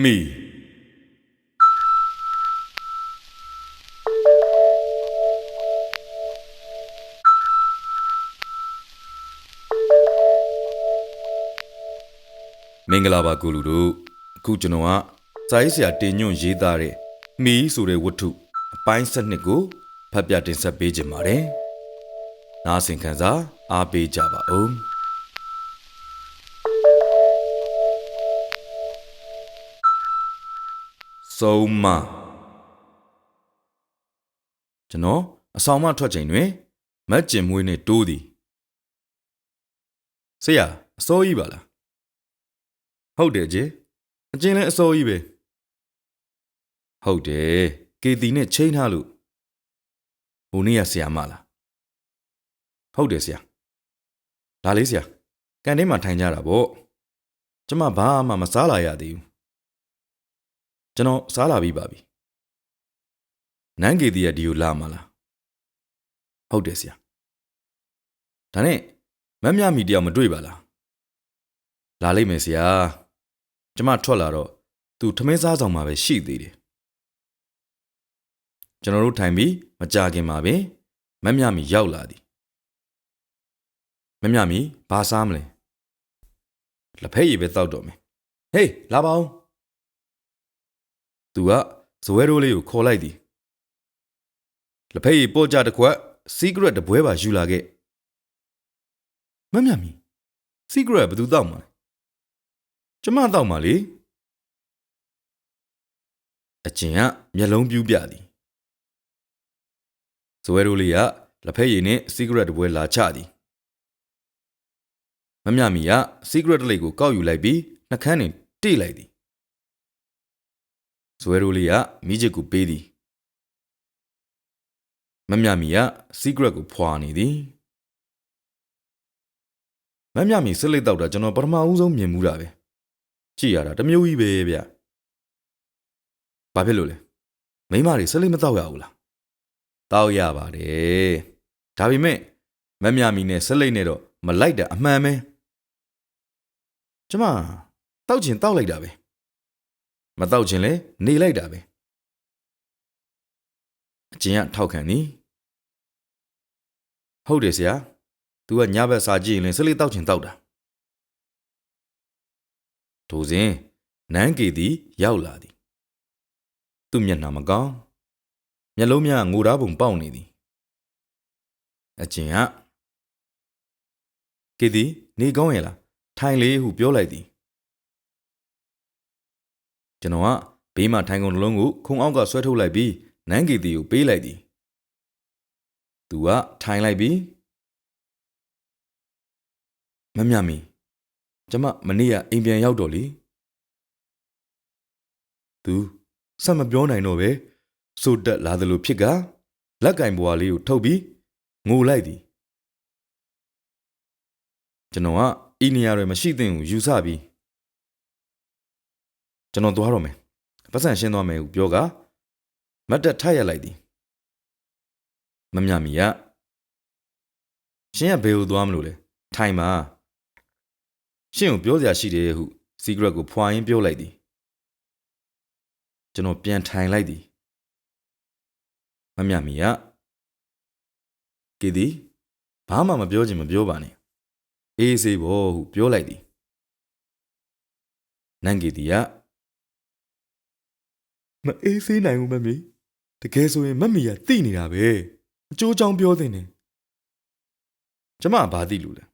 မီမင်္ဂလာပါကိုလူတို့အခုကျွန်တော်ကစာရေးဆရာတင်ညွန့်ရေးသားတဲ့မီဆိုတဲ့ဝတ္ထုအပိုင်းစနစ်ကိုဖတ်ပြတင်ဆက်ပေးခြင်းပါတယ်နားဆင်ခံစားအားပေးကြပါဦး ဆုံးမကျွန်တော်အဆောင်မထွက်ချိန်တွင်မက်ကျင်မွေးနှင့်တိုးသည်ဆရာအစိုးကြီးပါလားဟုတ်တယ်ကြီးအကျဉ်းလဲအစိုးကြီးပဲဟုတ်တယ်ကေတီနဲ့ချိန်ထားလို့ဟိုနေ့ကဆရာမလားဟုတ်တယ်ဆရာဒါလေးဆရာကန်တင်းမှာထိုင်ကြတာပေါ့ကျမဘာမှမစားလာရသေးဘူး ကျွန်တော်စားလာပြီးပါပြီနန်းကေတီကဒီကိုလာမလားဟုတ်တယ်ဆရာဒါနဲ့မတ်မြမီတယောက်မတွေ့ပါလားလာလိမ့်မယ်ဆရာကျမထွက်လာတော့သူထမင်းစားဆောင်မှာပဲရှိသေးတယ်ကျွန်တော်တို့ထိုင်ပြီးမကြခင်မှာပဲမတ်မြမီရောက်လာသည်မတ်မြမီဘာစားမလဲလက်ဖက်ရည်ပဲတောက်တော့မယ်ဟေးလာပါဦး သူကဇွဲရိုးလေးကိုခေါ်လိုက်သည်လက်ဖက်ရည်ပို့ကြတစ်ခွက်စီးကရက်တစ်ပွဲပါယူလာခဲ့မတ်မြမီစီးကရက်ဘယ်သူတောက်မှာလဲကျမတောက်မှာလေအကျင်ကမျက်လုံးပြူးပြသည်ဇွဲရိုးလေးကလက်ဖက်ရည်နဲ့စီးကရက်တစ်ပွဲလာချသည်မတ်မြမီကစီးကရက်တစ်လိပ်ကိုကောက်ယူလိုက်ပြီးနှကန်းနဲ့တိလိုက်သည် ဇွဲရိုးလေးကမိချစ်ကိုပေးသည်မတ်မြမီကစီးကရက်ကိုဖွာနေသည်မတ်မြမီစစ်လိပ်တောက်တာကျွန်တော်ပထမဦးဆုံးမြင်မှုတာပဲကြည့်ရတာတစ်မျိုးကြီးပဲဗျဘာဖြစ်လို့လဲမိန်းမတွေစစ်လိပ်မတောက်ရဘူးလားတောက်ရပါတယ်ဒါပေမဲ့မတ်မြမီနဲ့စစ်လိပ်နဲ့တော့မလိုက်တာအမှန်ပဲကျမတောက်ချင်တောက်လိုက်တာပဲ မတောက်ချင်လဲနေလိုက်တာပဲအကျင်ကထောက်ခံနီဟုတ်တယ်ဆရာ तू ကညဘက်စာကြည့်ရင်လည်းစလိတောက်ချင်တောက်တာထိုစဉ်နန်းကေသည်ရောက်လာသည်သူ့မျက်နှာမကောင်းမျက်လုံးများငိုသားပုံပေါက်နေသည်အကျင်ကကေသည်နေကောင်းရဲ့လားထိုင်လေဟုပြောလိုက်သည် ကျွန်တော်ကဘေးမှာထိုင်ကုန်နှလုံးကိုခုံအောက်ကဆွဲထုတ်လိုက်ပြီးနန်းကေတီကိုပေးလိုက်သည်သူကထိုင်လိုက်ပြီးမမြမီကျမမနေ့ကအိမ်ပြန်ရောက်တော့လေသူဆက်မပြောနိုင်တော့ပဲစိုးတက်လာသလိုဖြစ်ကလက်ကင်ဘွားလေးကိုထုတ်ပြီးငိုလိုက်သည်ကျွန်တော်ကအီနီယာတွေမရှိသင့်ဘူးယူဆပြီး ကျွန်တော်သွားတော့မယ်ပတ်စံရှင်းသွားမယ်ဟုပြောကမတ်တက်ထရလိုက်သည်မမြမီကရှင်ကဘယ်ကိုသွားမလို့လဲထိုင်ပါရှင်ကိုပြောစရာရှိတယ်ဟုစီဂရက်ကိုဖွာရင်းပြောလိုက်သည်ကျွန်တော်ပြန်ထိုင်လိုက်သည်မမြမီကကေဒီဘာမှမပြောချင်မပြောပါနဲ့အေးစေးဘောဟုပြောလိုက်သည်နန်ကေတီက မအေးစေးနိုင်ဘူးမမီတကယ်ဆိုရင်မမီကတိနေတာပဲအကျိုးချောင်းပြောတင်တယ်ကျမဘာသိလို့လဲ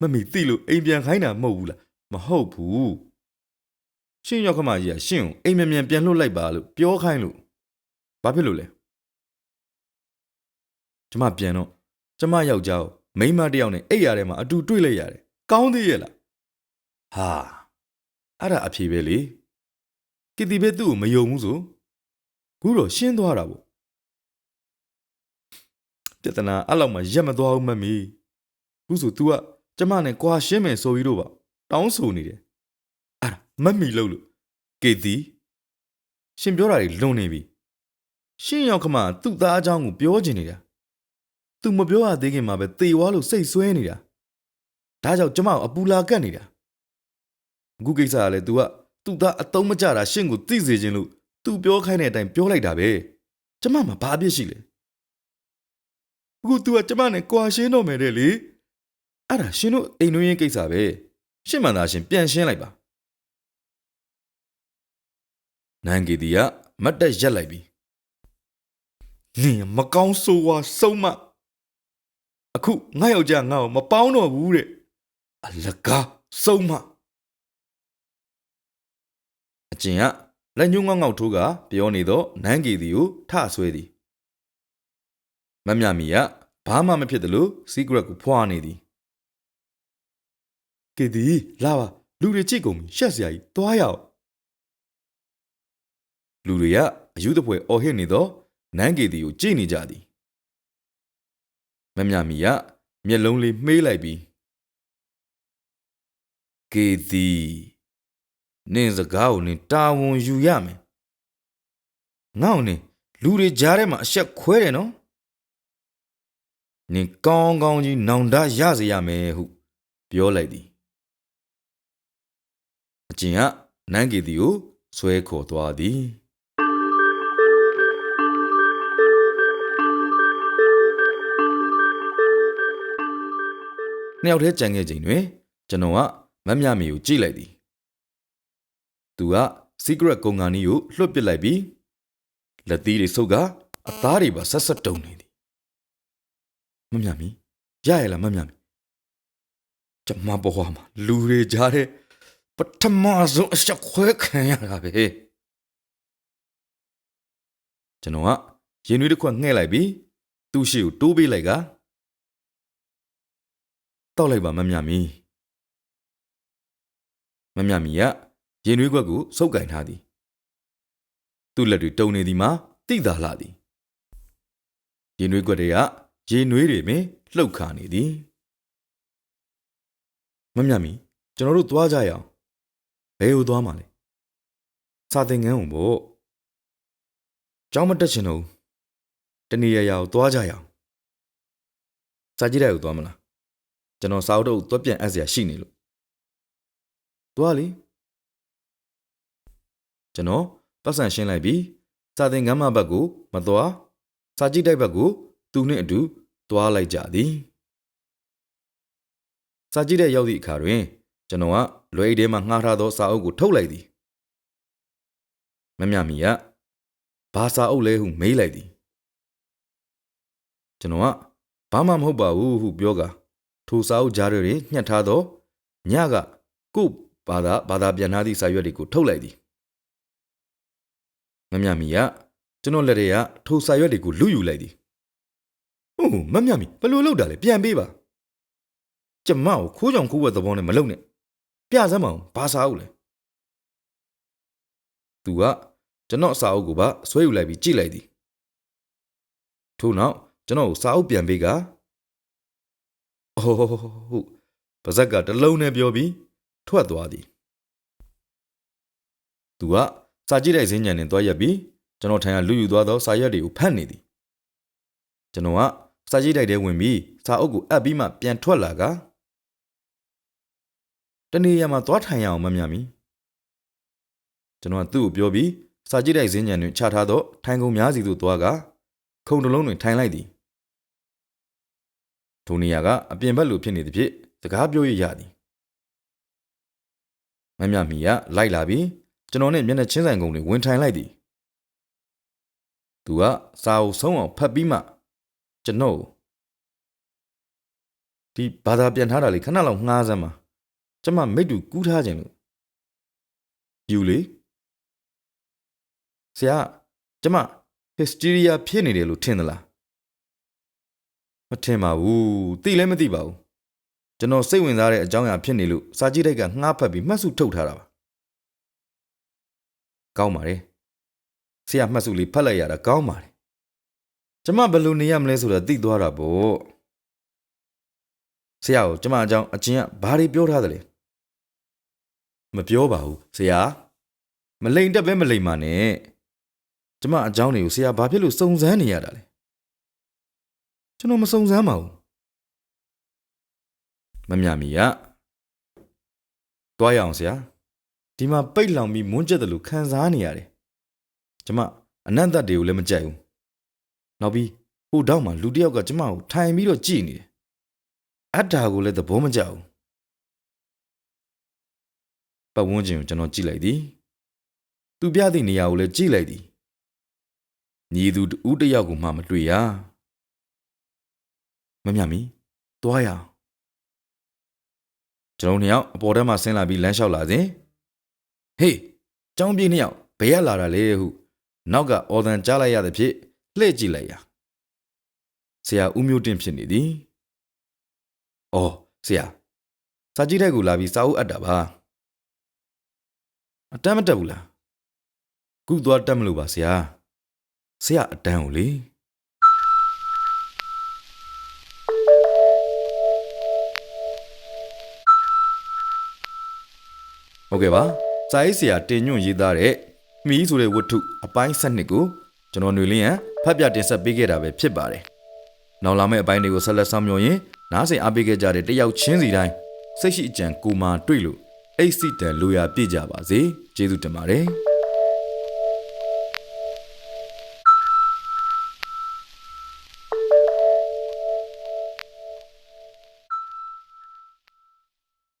မမီတိလို့အိမ်ပြန်ခိုင်းတာမဟုတ်ဘူးလားမဟုတ်ဘူးရှင်းရောက်ခမကြီးကရှင်းကိုအိမ်မြန်မြန်ပြန်လွတ်လိုက်ပါလို့ပြောခိုင်းလို့ဘာဖြစ်လို့လဲကျမပြန်တော့ကျမယောက်ျားကိုမိန်းမတစ်ယောက်နဲ့အိပ်ရထဲမှာအတူတွေ့လိုက်ရတယ်ကောင်းသေးရဲ့လားဟာအဲ့ဒါအဖြေပဲလေ ကီတီပဲသူ့ကိုမယုံဘူးဆိုခုတော့ရှင်းသွားတာပေါ့ပြဿနာအဲ့လောက်မှရက်မသွားဘူးမမီခုဆို तू ကကျမနဲ့ကွာရှင်းမယ်ဆိုပြီးတော့ပါတောင်းဆိုနေတယ်အဲ့ဒါမမီလို့လို့ကေတီရှင်ပြောတာတွေလွန်နေပြီရှင်ရောက်ခမသူ့သားအကြောင်းကိုပြောချင်နေတာသူမပြောရသေးခင်မှာပဲတေဝါလို့စိတ်ဆွဲနေတာဒါကြောင့်ကျမကိုအပူလာကတ်နေတာအခုကိစ္စကလည်း तू က သူသားအတုံးမကြတာရှင့်ကိုသိစေခြင်းလို့သူပြောခိုင်းတဲ့အတိုင်းပြောလိုက်တာပဲကျမမှာဘာအပြစ်ရှိလဲအခု तू ကကျမနဲ့ကွာရှင်းတော့မယ်တဲ့လေအဲ့ဒါရှင်တို့အိမ်တွင်းရေးကိစ္စပဲရှင့်မှန်သားရှင်ပြန်ရှင်းလိုက်ပါနန်ဂီတီကမတ်တက်ရက်လိုက်ပြီနင်မကောင်းဆိုးဝါဆုံးမအခုငါယောက်ျားငါ့ကိုမပေါင်းတော့ဘူးတဲ့အလကားဆုံးမ အကျင်ကလက်ညှိုးငေါက်ငေါက်ထိုးကပြောနေတော့နန်းကီတီကိုထဆွဲသည်မမြမီကဘာမှမဖြစ်တယ်လို့ secret ကိုဖွာနေသည်ကီတီလာပါလူတွေကြည့်ကုန်ပြီရှက်စရာကြီးသွားရအောင်လူတွေကအယူတပွဲအော်ဟစ်နေတော့နန်းကီတီကိုကြည့်နေကြသည်မမြမီကမျက်လုံးလေးမှေးလိုက်ပြီးကီတီ နင်းစကားကိုနင်းတာဝန်ယူရမယ်ငေါ့နင်းလူတွေကြားထဲမှာအဆက်ခွဲတယ်နော်နင်းကောင်းကောင်းကြီးနောင်တရစေရမယ်ဟုပြောလိုက်သည်အကျင်ကနန်းကီတီကိုဆွဲခေါ်သွားသည်နှစ်ယောက်တည်းကြံခဲ့ချိန်တွင်ကျွန်တော်ကမတ်မြမီကိုကြည့်လိုက်သည် သူက secret ကုံကန်ကြီးကိုလွှတ်ပစ်လိုက်ပြီးလက်သီးတွေဆုပ်ကအသားတွေပါဆက်ဆက်တုံနေသည်မတ်မြမီရရလားမတ်မြမီကျမဘဝမှာလူတွေကြားတဲ့ပထမဆုံးအချက်ခွဲခံရတာပဲကျွန်တော်ကရင်နွေးတစ်ခွက်ငှဲ့လိုက်ပြီးသူ့ရှိကိုတိုးပေးလိုက်ကတောက်လိုက်ပါမမြမီမမြမီက ရင်နွေးခွက်ကိုစုပ်ကင်ထားသည်သူ့လက်တွေတုံနေသည်မှာတိသာလာသည်ရင်နွေးခွက်တွေကရင်နွေးတွေပင်လှုပ်ခါနေသည်မမြမီကျွန်တော်တို့သွားကြရအောင်ဘယ်ကိုသွားမှာလဲစာသင်ခန်းကိုပေါ့ကျောင်းမတက်ချင်တော့ဘူးတနေရာရာကိုသွားကြရအောင်စာကြည့်တဲ့ကိုသွားမလားကျွန်တော်စာအုပ်တော့တွက်ပြန်အပ်စရာရှိနေလို့သွားလေ ကျွန်တော်ပတ်စံရှင်းလိုက်ပြီးစာသင်ခန်းမဘက်ကိုမသွားစာကြည့်တိုက်ဘက်ကိုသူနှင့်အတူသွားလိုက်ကြသည်စာကြည့်တဲ့ရောက်သည့်အခါတွင်ကျွန်တော်ကလွယ်အိတ်ထဲမှငှားထားသောစာအုပ်ကိုထုတ်လိုက်သည်မမြမီကဘာစာအုပ်လဲဟုမေးလိုက်သည်ကျွန်တော်ကဘာမှမဟုတ်ပါဘူးဟုပြောကာထိုစာအုပ်ကြားတွေညှက်ထားသောညကကို့ဘာသာဘာသာပြန်ထားသည့်စာရွက်တွေကိုထုတ်လိုက်သည် မမြမီကကျွန်တော်လက်တွေကထိုစာရွက်တွေကိုလူယူလိုက်သည်ဟုတ်မမြမီဘယ်လိုလုပ်တာလဲပြန်ပေးပါကျမကိုခိုးကြောင်ခိုးဝက်သဘောနဲ့မလုပ်နဲ့ပြစမ်းမအောင်ဘာစာအုပ်လဲသူကကျွန်တော်စာအုပ်ကိုပါဆွဲယူလိုက်ပြီးကြည့်လိုက်သည်ထို့နောက်ကျွန်တော်ကိုစာအုပ်ပြန်ပေးက။အိုးဟုတ်ပါဇက်ကတစ်လုံးနဲ့ပြောပြီးထွက်သွားသည်။သူက စာကြည့်တဲ့ဈဉ္ဉံနဲ့တွားရက်ပြီးကျွန်တော်ထံကလူယူသွားသောစာရွက်တွေကိုဖတ်နေသည်။ကျွန်တော်ကစာကြည့်တိုက်ထဲဝင်ပြီးစာအုပ်ကိုအပ်ပြီးမှပြန်ထွက်လာကတနေ့ရမှာသွားထိုင်ရအောင်မမြမီ။ကျွန်တော်ကသူ့ကိုပြောပြီးစာကြည့်တိုက်ဈဉ္ဉံတွင်ချထားသောထိုင်ကုန်များစီသို့သွားကခုံတစ်လုံးတွင်ထိုင်လိုက်သည်ထိုနေရာကအပြင်ဘက်လိုဖြစ်နေသည်ဖြင့်စကားပြောရရသည်မမြမီကလိုက်လာပြီး ကျွန်တော်နဲ့မျက်နှာချင်းဆိုင်ကုန်တွေဝင်ထိုင်လိုက်သည်သူကစာအုပ်ဆုံးအောင်ဖတ်ပြီးမှကျွန်တော်ကိုဒီဘာသာပြန်ထားတာလေခဏလောက်ငှားစမ်းပါကျမမိတ်တူကူးထားခြင်းလို့ယူလေဆရာကျမ hysteria ဖြစ်နေတယ်လို့ထင်သလားမထင်ပါဘူးသိလည်းမသိပါဘူးကျွန်တော်စိတ်ဝင်စားတဲ့အကြောင်းအရာဖြစ်နေလို့စာကြည့်တိုက်ကငှားဖတ်ပြီးမှတ်စုထုတ်ထားတာပါ ကောင်းပါတယ်ဆရာမှတ်စုလေးဖတ်လိုက်ရတာကောင်းပါတယ်ကျမဘယ်လိုနေရမလဲဆိုတာသိသွားတာပေါ့ဆရာကိုကျမအကြောင်းအချင်းကဘာတွေပြောထားသလဲမပြောပါဘူးဆရာမလိန်တက်ပဲမလိန်ပါနဲ့ကျမအကြောင်းတွေကိုဆရာဘာဖြစ်လို့စုံစမ်းနေရတာလဲကျွန်တော်မစုံစမ်းပါဘူးမမြမီကတွားရအောင်ဆရာ ဒီမှာပိတ်လောင်ပြီးမွန်းကျက်တယ်လို့ခံစားနေရတယ်ကျမအနန္တတွေကိုလည်းမကြိုက်ဘူးနောက်ပြီးဟိုတောက်မှာလူတစ်ယောက်ကကျမကိုထိုင်ပြီးတော့ကြည့်နေတယ်အတ္တာကိုလည်းသဘောမကျဘူးပတ်ဝန်းကျင်ကိုကျွန်တော်ကြည့်လိုက်သည်သူပြသည့်နေရာကိုလည်းကြည့်လိုက်သည်ညီသူတူတစ်ယောက်ကိုမှမတွေ့ရမမြမီသွားရအောင်ကျွန်တော်နှစ်ယောက်အပေါ်ထဲမှာဆင်းလာပြီးလမ်းလျှောက်လာစဉ် ဟေးចောင်းပြေးနှစ်ယောက်ဘယ်ရလာတာလဲဟုနောက်ကအော်တန်ကြားလိုက်ရသဖြင့်လှည့်ကြည့်လိုက်ရာဆရာဦးမျိုးတင်ဖြစ်နေသည်။အော်ဆရာစာကြည့်တဲ့ကူလာပြီးစာအုပ်အပ်တာပါ။အတမ်းမတက်ဘူးလား။ခုသွားတက်မလို့ပါဆရာ။ဆရာအတန်းကိုလေ။ဟုတ်ကဲ့ပါ။ စာရေးဆရာတင်ညွန့်ရေးသားတဲ့မီးဆိုတဲ့ဝတ္ထုအပိုင်း7ကိုကျွန်တော်ຫນွေလင်းရန်ဖတ်ပြတင်ဆက်ပေးခဲ့တာပဲဖြစ်ပါတယ်။နောက်လာမယ့်အပိုင်းတွေကိုဆက်လက်ဆောင်မျှော်ရင်နားဆင်အားပေးခဲ့ကြတဲ့တယောက်ချင်းစီတိုင်းစိတ်ရှိအကြံကိုမာတွေ့လို့အိတ်စိတန်လိုရာပြည့်ကြပါစေ။ကျေးဇူးတင်ပါတယ်။